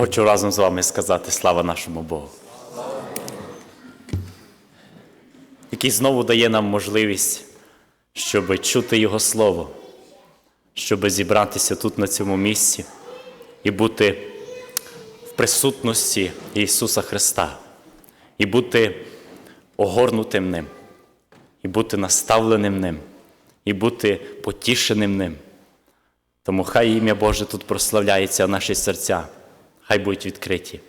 Хочу разом з вами сказати слава нашому Богу. Який знову дає нам можливість, щоб чути Його Слово, щоб зібратися тут на цьому місці і бути в присутності Ісуса Христа, і бути огорнутим ним, і бути наставленим ним, і бути потішеним ним. Тому хай ім'я Боже тут прославляється, а наші серця, хай будуть відкриті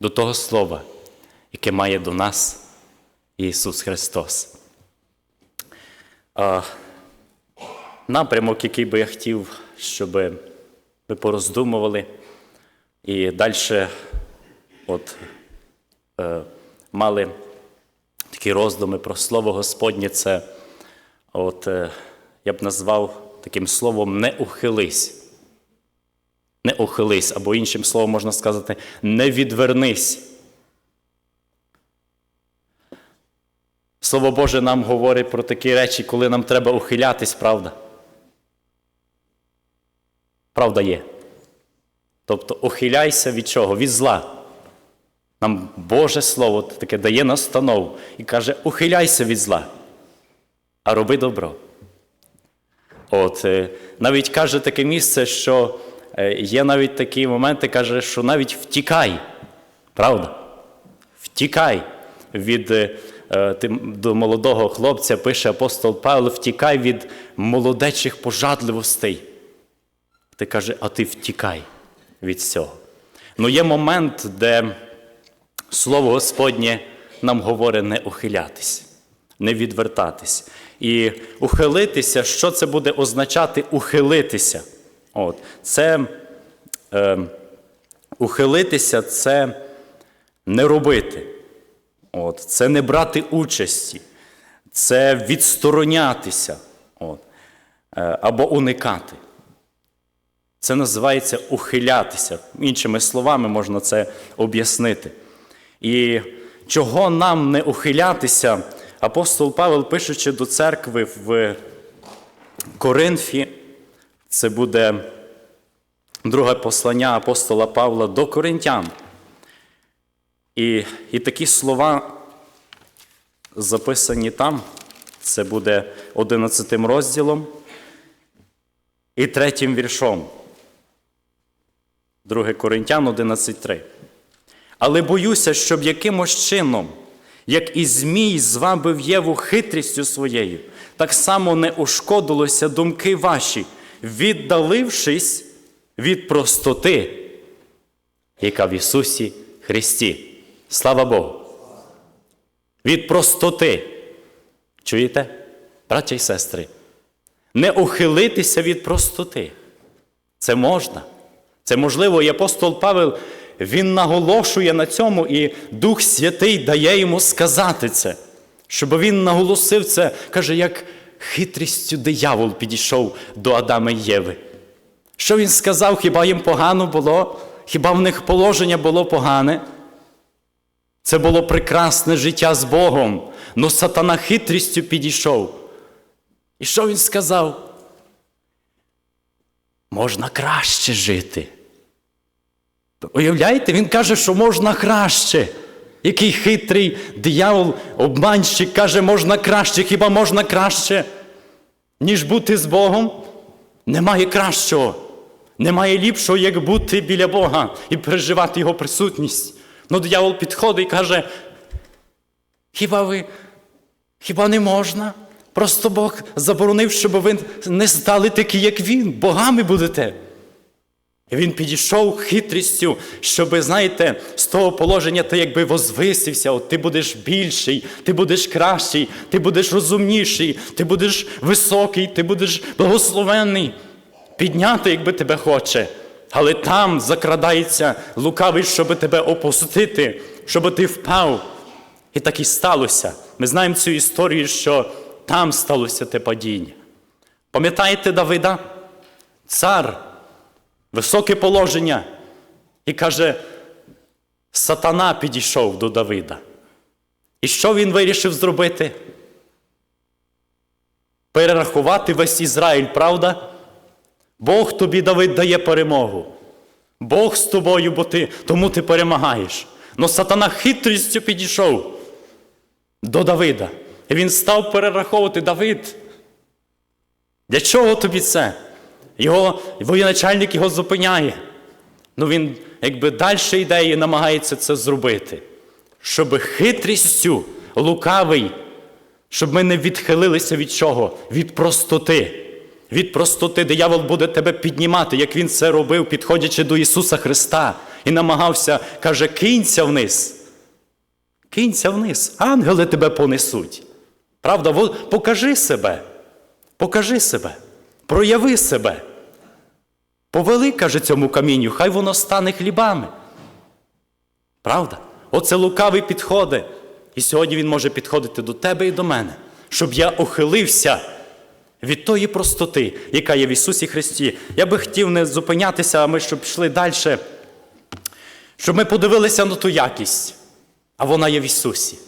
до того Слова, яке має до нас Ісус Христос. Напрямок, який би я хотів, щоб ви пороздумували, і далі от, е, мали такі роздуми про Слово Господнє, це от, е, я б назвав таким словом не ухились. Не ухились, або іншим словом можна сказати, не відвернись. Слово Боже нам говорить про такі речі, коли нам треба ухилятись, правда? Правда є. Тобто ухиляйся від чого? Від зла. Нам Боже Слово таке дає настанову і каже, ухиляйся від зла, а роби добро. От, е, навіть каже таке місце, що є навіть такі моменти, каже, що навіть втікай. Правда? Втікай від е, е, до молодого хлопця, пише апостол Павло, втікай від молодечих пожадливостей. Ти каже, а ти втікай від цього. Ну є момент, де Слово Господнє нам говорить не ухилятись, не відвертатись. І ухилитися, що це буде означати ухилитися? От, це е, ухилитися це не робити. От, це не брати участі, це відсторонятися от, е, або уникати. Це називається ухилятися. Іншими словами можна це об'яснити. І чого нам не ухилятися, апостол Павел, пишучи до церкви в Коринфі, це буде друге послання апостола Павла до коринтян. І, і такі слова записані там, це буде 11 розділом і третім віршом. 2 Коринтян 11.3. Але боюся, щоб якимось чином, як і Змій звабив Єву хитрістю своєю, так само не ушкодилося думки ваші, віддалившись від простоти, яка в Ісусі Христі. Слава Богу! Від простоти. Чуєте, браття і сестри? Не ухилитися від простоти. Це можна. Це можливо, і апостол Павел він наголошує на цьому, і Дух Святий дає йому сказати це, щоб він наголосив це, каже, як хитрістю диявол підійшов до Адама і Єви. Що він сказав, хіба їм погано було? Хіба в них положення було погане? Це було прекрасне життя з Богом, но сатана хитрістю підійшов. І що він сказав? Можна краще жити. Уявляєте, він каже, що можна краще. Який хитрий диявол, обманщик каже, можна краще, хіба можна краще, ніж бути з Богом? Немає кращого. Немає ліпшого, як бути біля Бога і переживати Його присутність. Ну, диявол підходить і каже, хіба ви, хіба не можна? Просто Бог заборонив, щоб ви не стали такі, як Він, богами будете. Він підійшов хитрістю, щоб, знаєте, з того положення ти якби возвисився, от ти будеш більший, ти будеш кращий, ти будеш розумніший, ти будеш високий, ти будеш благословенний. Підняти, якби тебе хоче. Але там закрадається лукавий, щоб тебе опустити, щоб ти впав. І так і сталося. Ми знаємо цю історію, що там сталося те падіння. Пам'ятаєте Давида? Цар високе положення. І каже, сатана підійшов до Давида. І що він вирішив зробити? Перерахувати весь Ізраїль, правда? Бог тобі, Давид, дає перемогу. Бог з тобою, бо ти, тому ти перемагаєш. Но сатана хитрістю підійшов до Давида. І він став перераховувати Давид. Для чого тобі це? Його воєначальник його зупиняє. Ну він якби далі йде і намагається це зробити. Щоб хитрістю лукавий, щоб ми не відхилилися від чого? Від простоти. Від простоти диявол буде тебе піднімати, як він це робив, підходячи до Ісуса Христа, і намагався, каже, кинься вниз. Кинься вниз, ангели тебе понесуть. Правда, покажи себе, покажи себе, прояви себе. Повели, каже, цьому камінню, хай воно стане хлібами. Правда? Оце лукавий підходить. І сьогодні він може підходити до тебе і до мене, щоб я ухилився від тої простоти, яка є в Ісусі Христі. Я би хотів не зупинятися, а ми щоб пішли далі, щоб ми подивилися на ту якість, а вона є в Ісусі.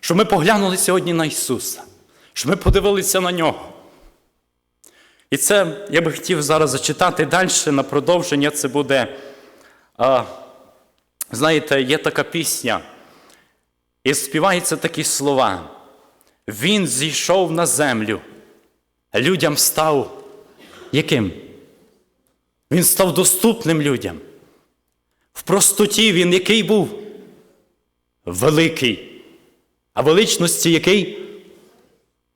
Щоб ми поглянули сьогодні на Ісуса, щоб ми подивилися на Нього. І це я би хотів зараз зачитати далі на продовження. Це буде, а, знаєте, є така пісня, і співаються такі слова. Він зійшов на землю, людям став яким? Він став доступним людям. В простоті він який був? Великий. А величності який?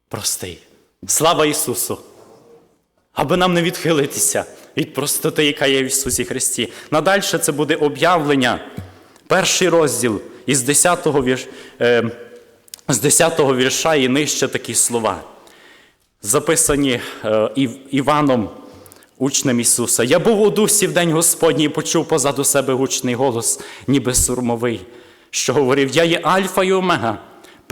Простий. Слава Ісусу! Аби нам не відхилитися від простоти, яка є в Ісусі Христі. Надальше це буде об'явлення, перший розділ із 10 вірш, е, з 10 вірша і нижче такі слова, записані е, Ів- Іваном, учнем Ісуса. Я був у дусі в день Господній і почув позаду себе гучний голос, ніби сурмовий, що говорив: Я є Альфа і Омега.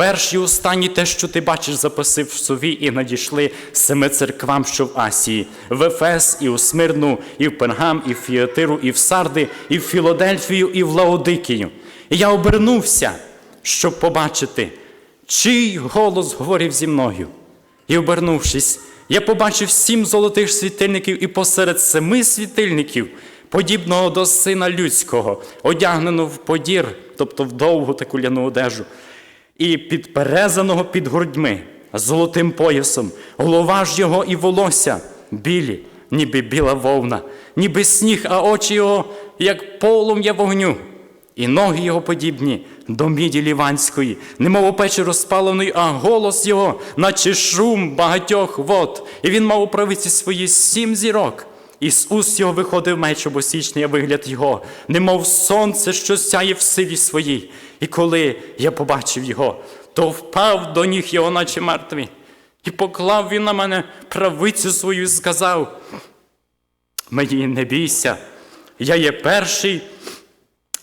Перші і останні те, що ти бачиш, записив в сові, і надійшли семи церквам, що в Асії, в Ефес, і у Смирну, і в Пергам, і в Фіатиру, і в Сарди, і в Філадельфію, і в Лаодикію. І я обернувся, щоб побачити, чий голос говорив зі мною. І, обернувшись, я побачив сім золотих світильників, і посеред семи світильників, подібного до сина людського, одягненого в подір, тобто в довгу таку ляну одежу, і підперезаного під грудьми, золотим поясом, голова ж його і волосся білі, ніби біла вовна, ніби сніг, а очі його, як полум'я вогню. І ноги його подібні до міді ліванської, немов у печі розпаленої, а голос його, наче шум багатьох вод. І він мав у правиці свої сім зірок. І з уст його виходив меч обосічний, а вигляд його, немов сонце, що сяє в силі своїй. І коли я побачив його, то впав до ніг його, наче мертвий. І поклав він на мене правицю свою і сказав: Мені не бійся, я є перший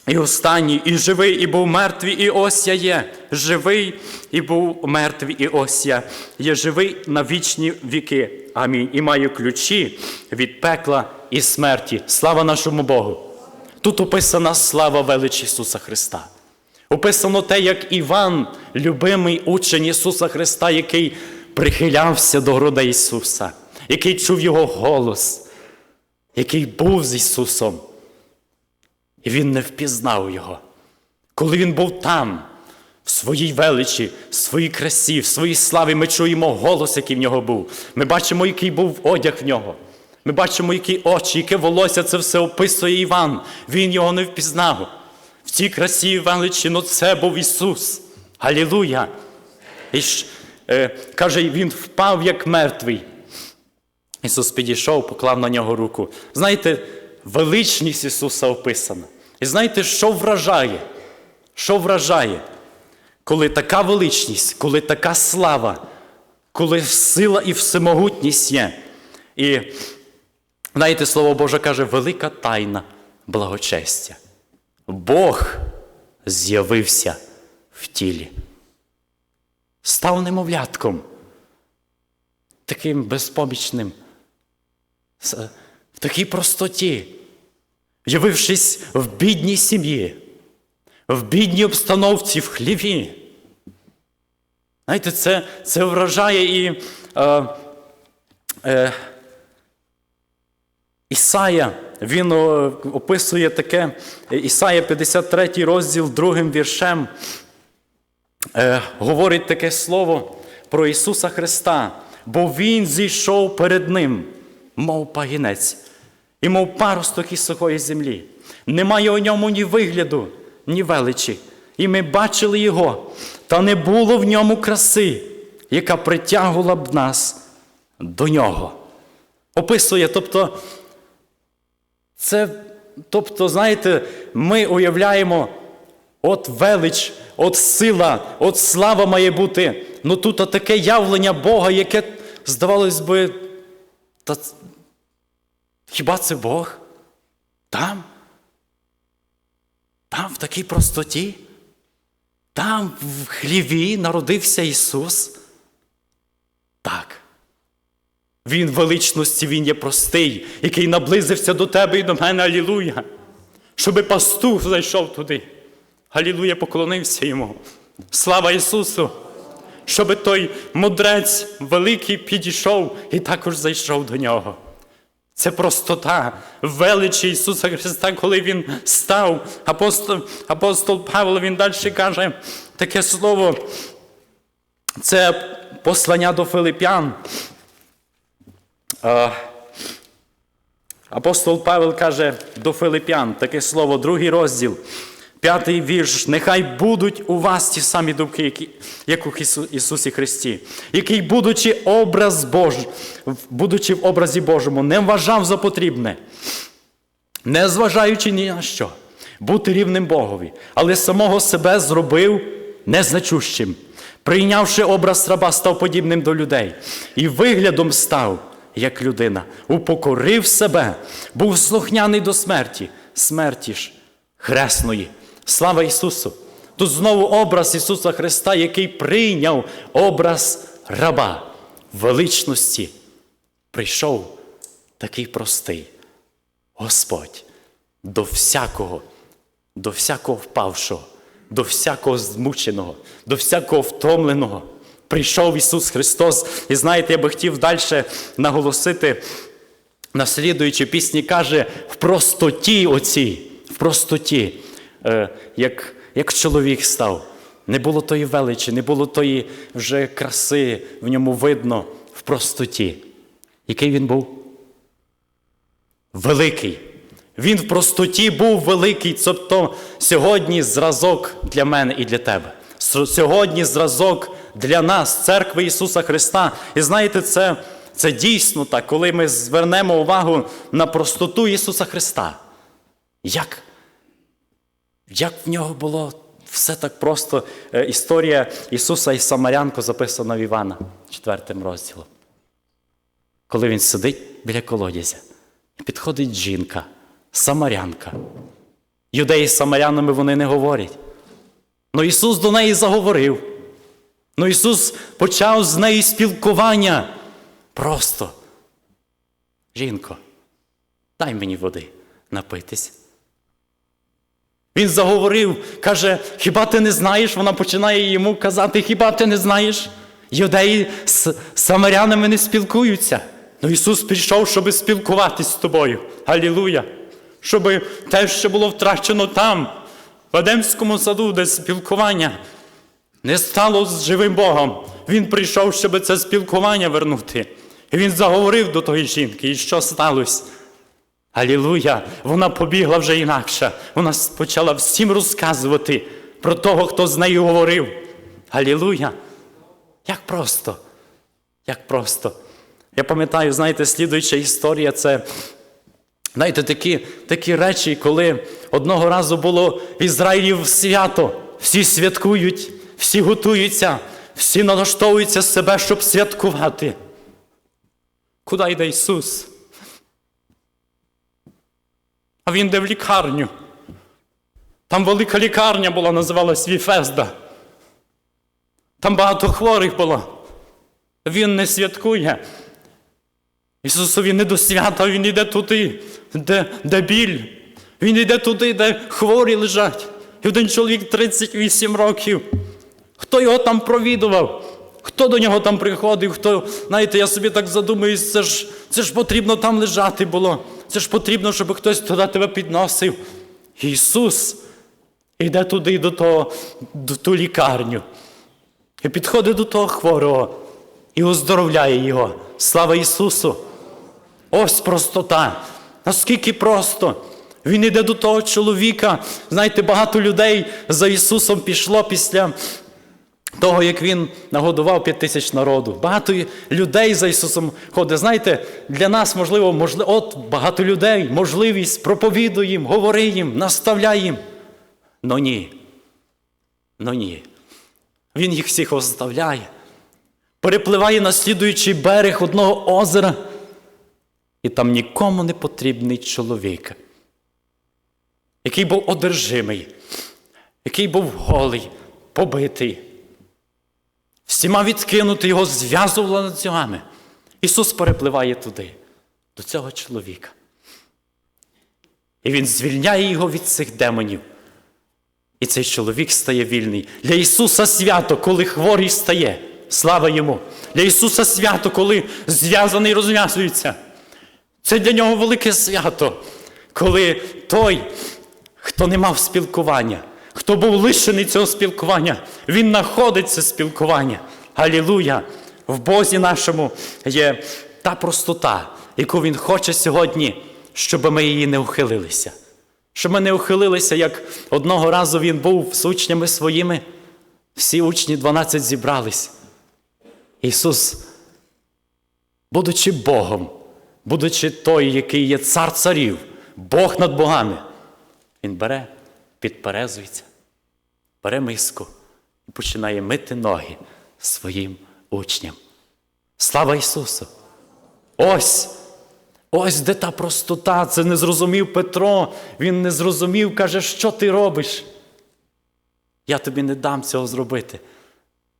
і останній, і живий, і був мертвий, і ось я є. Живий і був мертвий, і ось я є живий на вічні віки. Амінь. І маю ключі від пекла і смерті. Слава нашому Богу. Тут описана слава величі Ісуса Христа. Описано те, як Іван, любимий учень Ісуса Христа, який прихилявся до грудей Ісуса, який чув Його голос, який був з Ісусом. І він не впізнав його. Коли він був там, в своїй величі, в своїй красі, в своїй славі, ми чуємо голос, який в нього був. Ми бачимо, який був одяг в нього. Ми бачимо, які очі, яке волосся, це все описує Іван. Він його не впізнав. В цій красі і величі, ну це був Ісус. Галілуя! І ж, е, каже, він впав як мертвий. Ісус підійшов, поклав на нього руку. Знаєте, величність Ісуса описана. І знаєте, що вражає? Що вражає? Коли така величність, коли така слава, коли сила і всемогутність є. І знаєте, Слово Боже каже, велика тайна благочестя. Бог з'явився в тілі. Став немовлятком, таким безпомічним, в такій простоті, явившись в бідній сім'ї, в бідній обстановці, в хліві. Знаєте, це, це вражає і е, е, Ісая, він описує таке, Ісая 53 розділ, другим віршем, е, говорить таке слово про Ісуса Христа, бо Він зійшов перед Ним, мов пагінець, і мов паросток із сухої землі. Немає у ньому ні вигляду, ні величі. І ми бачили Його, та не було в ньому краси, яка притягувала б нас до нього. Описує, тобто, це, тобто, знаєте, ми уявляємо, от велич, от сила, от слава має бути. Ну тут таке явлення Бога, яке, здавалось би, та хіба це Бог? Там? Там в такій простоті? Там в хліві народився Ісус? Так. Він величності, Він є простий, який наблизився до тебе і до мене, Алілуя. Щоби пастух зайшов туди. Алілуя, поклонився йому. Слава Ісусу! Щоби той мудрець великий підійшов і також зайшов до нього. Це простота величі Ісуса Христа, коли Він став. Апостол, апостол Павло він далі каже таке слово. Це послання до Филип'ян. Апостол Павел каже до Филип'ян таке слово, другий розділ, п'ятий вірш. Нехай будуть у вас ті самі думки, які, як у Ісу- Ісусі Христі, який, будучи образ Бож, будучи в образі Божому, не вважав за потрібне, не зважаючи ні на що, бути рівним Богові, але самого себе зробив незначущим. Прийнявши образ раба, став подібним до людей, і виглядом став, як людина, упокорив себе, був слухняний до смерті, смерті ж хресної. Слава Ісусу! Тут знову образ Ісуса Христа, який прийняв образ раба величності. Прийшов такий простий. Господь до всякого, до всякого впавшого, до всякого змученого, до всякого втомленого. Прийшов Ісус Христос. І знаєте, я би хотів далі наголосити, наслідуючи пісні, каже, в простоті оцій, в простоті, е, як, як чоловік став. Не було тої величі, не було тої вже краси, в ньому видно в простоті. Який він був? великий. Він в простоті був великий, тобто сьогодні зразок для мене і для тебе. Сьогодні зразок для нас, церкви Ісуса Христа. І знаєте, це, це дійсно так, коли ми звернемо увагу на простоту Ісуса Христа. Як? Як в нього було все так просто. Е, Історія Ісуса і Самарянку записана в Івана, 4 розділом. Коли він сидить біля колодязя, підходить жінка, самарянка. Юдеї з самарянами вони не говорять. Ну Ісус до неї заговорив. Ну Ісус почав з нею спілкування. Просто. Жінко, дай мені води напитись. Він заговорив, каже, хіба ти не знаєш? Вона починає йому казати, хіба ти не знаєш? Юдеї з самарянами не спілкуються. Ну Ісус прийшов, щоб спілкуватись з тобою. Алілуя! Щоб те, що було втрачено там, в Едемському саду, де спілкування не стало з живим Богом. Він прийшов, щоб це спілкування вернути. І він заговорив до тої жінки, і що сталося? Алілуя! Вона побігла вже інакше. Вона почала всім розказувати про того, хто з нею говорив. Алілуя! Як просто, як просто. Я пам'ятаю, знаєте, слідуюча історія це, знаєте, такі, такі речі, коли одного разу було в Ізраїлі свято. Всі святкують, всі готуються, всі налаштовуються себе, щоб святкувати. Куди йде Ісус? А він йде в лікарню. Там велика лікарня була, називалась Віфезда. Там багато хворих було. Він не святкує. Ісусові не до свята, Він йде туди, де, де біль. Він йде туди, де хворі лежать. І один чоловік 38 років. Хто його там провідував? Хто до нього там приходив? Хто, знаєте, я собі так задумуюсь, це ж, це ж потрібно там лежати було. Це ж потрібно, щоб хтось туди тебе підносив. Ісус йде туди до того, до ту лікарню. І підходить до того хворого і оздоровляє його. Слава Ісусу! Ось простота. Наскільки просто. Він йде до того чоловіка. Знаєте, багато людей за Ісусом пішло після того, як Він нагодував п'ять тисяч народу. Багато людей за Ісусом ходить. Знаєте, для нас, можливо, можливо, от багато людей, можливість, проповідуй їм, говори їм, наставляй їм. Но ні. Ну ні. Він їх всіх оставляє. Перепливає на слідуючий берег одного озера. І там нікому не потрібний чоловік, який був одержимий, який був голий, побитий. Всіма відкинути його зв'язували ланцюгами. Ісус перепливає туди, до цього чоловіка. І Він звільняє його від цих демонів. І цей чоловік стає вільний. Для Ісуса свято, коли хворий стає. Слава йому! Для Ісуса свято, коли зв'язаний розв'язується. Це для нього велике свято, коли той, хто не мав спілкування, хто був лишений цього спілкування, він знаходить це спілкування. Алілуя! В Бозі нашому є та простота, яку Він хоче сьогодні, щоб ми її не ухилилися. Щоб ми не ухилилися, як одного разу він був з учнями своїми, всі учні 12 зібрались. Ісус, будучи Богом, будучи той, який є цар царів, Бог над богами, Він бере, підперезується, бере миску і починає мити ноги своїм учням. Слава Ісусу! Ось! Ось де та простота, це не зрозумів Петро. Він не зрозумів, каже, що ти робиш? Я тобі не дам цього зробити.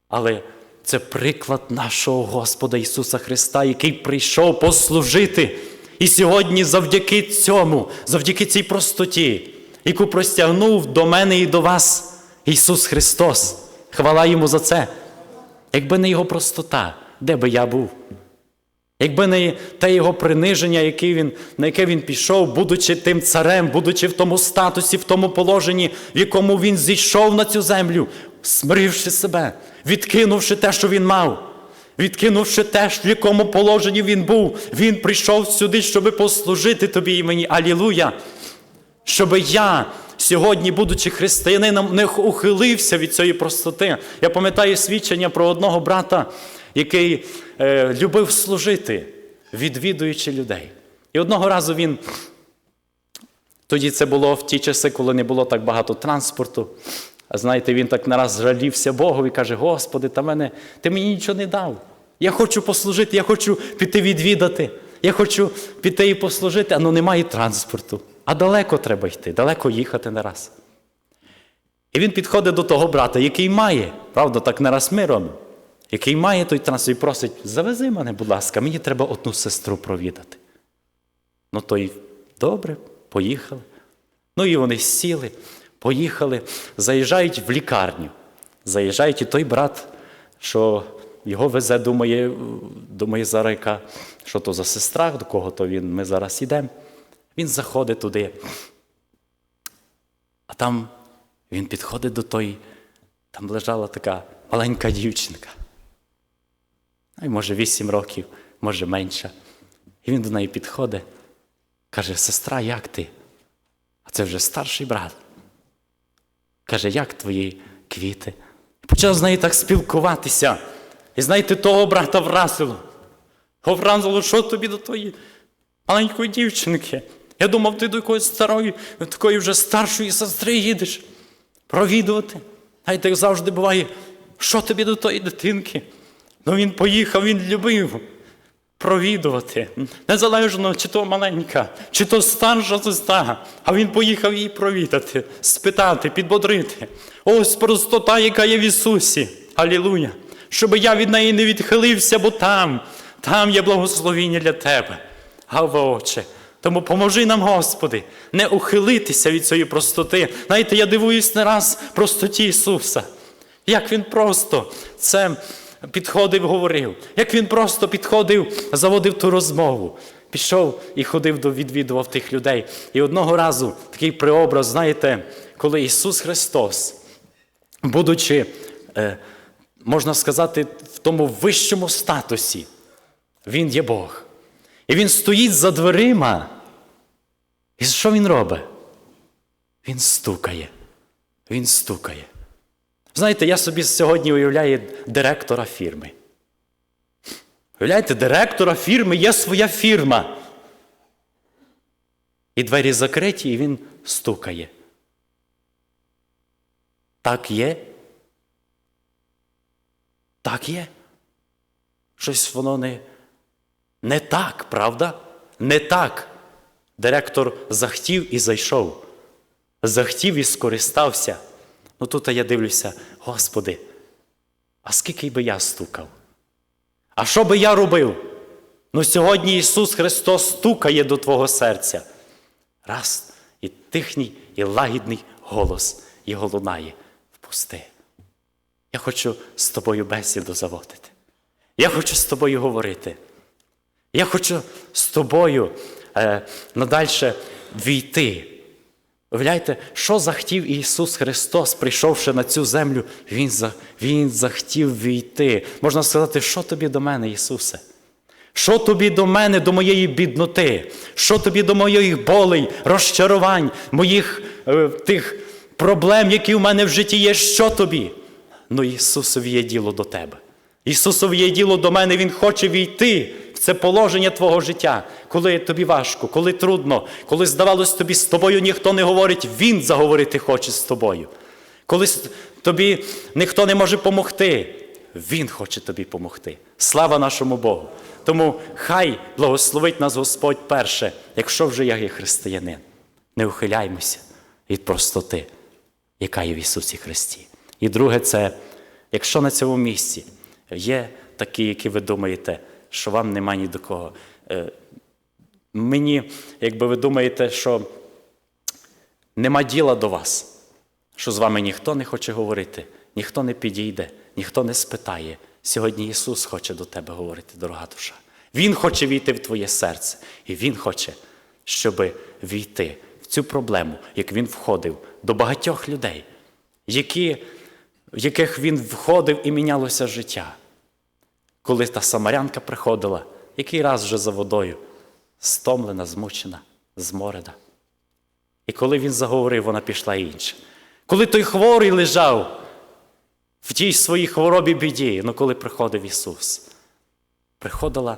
Але це приклад нашого Господа Ісуса Христа, який прийшов послужити. І сьогодні, завдяки цьому, завдяки цій простоті, яку простягнув до мене і до вас Ісус Христос. Хвала йому за це. Якби не Його простота, де би я був? Якби не те його приниження, який він, на яке він пішов, будучи тим царем, будучи в тому статусі, в тому положенні, в якому він зійшов на цю землю, смиривши себе, відкинувши те, що він мав, відкинувши те, в якому положенні він був, він прийшов сюди, щоб послужити тобі і мені. Алілуя! Щоб я сьогодні, будучи християнином, не ухилився від цієї простоти. Я пам'ятаю свідчення про одного брата, який е, любив служити, відвідуючи людей. І одного разу він, тоді це було в ті часи, коли не було так багато транспорту. А знаєте, він так нараз жалівся Богу і каже: Господи, та мене, ти мені нічого не дав. Я хочу послужити, я хочу піти відвідати, я хочу піти і послужити, але немає транспорту. А далеко треба йти, далеко їхати не раз. І він підходить до того брата, який має, правда, так не раз ми робимо, який має той транспорт і просить, завези мене, будь ласка, мені треба одну сестру провідати. Ну, той добре, поїхали. Ну і вони сіли, поїхали, заїжджають в лікарню. Заїжджають і той брат, що його везе, думає, думає зараз, яка, що то за сестра, до кого то він, ми зараз йдемо. Він заходить туди. А там він підходить до тої, там лежала така маленька дівчинка. Ай, може, вісім років, може менша. І він до неї підходить, каже: сестра, як ти? А це вже старший брат. Каже, як твої квіти? Почав з нею так спілкуватися. І знаєте, того брата вразило. Вразило, що тобі до тої маленької дівчинки. Я думав, ти до якоїсь старої, такої вже старшої сестри їдеш провідувати. Й так завжди буває, що тобі до тої дитинки? Ну він поїхав, він любив провідувати. Незалежно, чи то маленька, чи то старша сестра, а він поїхав її провідати, спитати, підбодрити. Ось простота, яка є в Ісусі. Алілуя! Щоб я від неї не відхилився, бо там, там є благословіння для тебе. Гава, Отче. Тому поможи нам, Господи, не ухилитися від цієї простоти. Знаєте, я дивуюсь не раз простоті Ісуса. Як Він просто це підходив, говорив, як Він просто підходив, заводив ту розмову. пішов і ходив до відвідував тих людей. І одного разу такий преобраз, знаєте, коли Ісус Христос, будучи, е, можна сказати, в тому вищому статусі, Він є Бог. І Він стоїть за дверима. І що він робить? Він стукає. Він стукає. Знаєте, я собі сьогодні уявляю директора фірми. Уявляєте, директора фірми є своя фірма. І двері закриті, і він стукає. Так є? Так є? Щось воно не, не так, правда? Не так. Директор захтів і зайшов. Захтів і скористався. Ну тут я дивлюся, Господи, а скільки би я стукав? А що би я робив? Ну сьогодні Ісус Христос стукає до Твого серця. Раз, і тихній, і лагідний голос Його лунає. Впусти. Я хочу з тобою бесіду заводити. Я хочу з тобою говорити. Я хочу з тобою е, надальше війти. Уявляєте, що захотів Ісус Христос, прийшовши на цю землю, Він, він захотів війти. Можна сказати, що тобі до мене, Ісусе? Що тобі до мене, до моєї бідноти? Що тобі до моїх болей, розчарувань, моїх е, тих проблем, які в мене в житті є? Що тобі? Ну, Ісусові є діло до тебе. Ісусові є діло до мене, Він хоче війти це положення твого життя, коли тобі важко, коли трудно, коли здавалось тобі з тобою ніхто не говорить, Він заговорити хоче з тобою. Коли тобі ніхто не може помогти, Він хоче тобі помогти. Слава нашому Богу. Тому хай благословить нас Господь перше, якщо вже я є християнин. Не ухиляймося від простоти, яка є в Ісусі Христі. І друге, це якщо на цьому місці є такі, які ви думаєте, що вам нема ні до кого. е, Мені, якби ви думаєте, що нема діла до вас, що з вами ніхто не хоче говорити, ніхто не підійде, ніхто не спитає. Сьогодні Ісус хоче до тебе говорити, дорога душа. Він хоче війти в твоє серце, і Він хоче, щоб війти в цю проблему, як Він входив до багатьох людей, які, в яких він входив і мінялося життя. Коли та самарянка приходила, який раз вже за водою, стомлена, змучена, зморена. І коли він заговорив, вона пішла інша. Коли той хворий лежав в тій своїй хворобі біді, ну коли приходив Ісус, приходила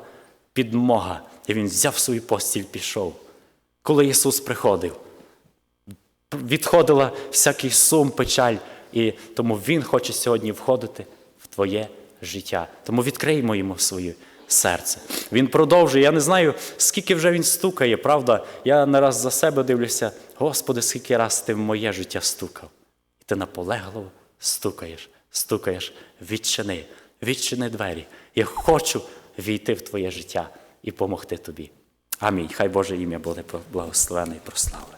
підмога, і Він взяв свою постіль, пішов. Коли Ісус приходив, відходила всякий сум, печаль, і тому Він хоче сьогодні входити в твоє життя. Тому відкриємо йому своє серце. Він продовжує. Я не знаю, скільки вже він стукає, правда? Я не раз за себе дивлюся, Господи, скільки раз ти в моє життя стукав. І ти наполегливо стукаєш, стукаєш, відчини, відчини двері. Я хочу війти в твоє життя і помогти тобі. Амінь. Хай Боже ім'я буде благословене і прославлене.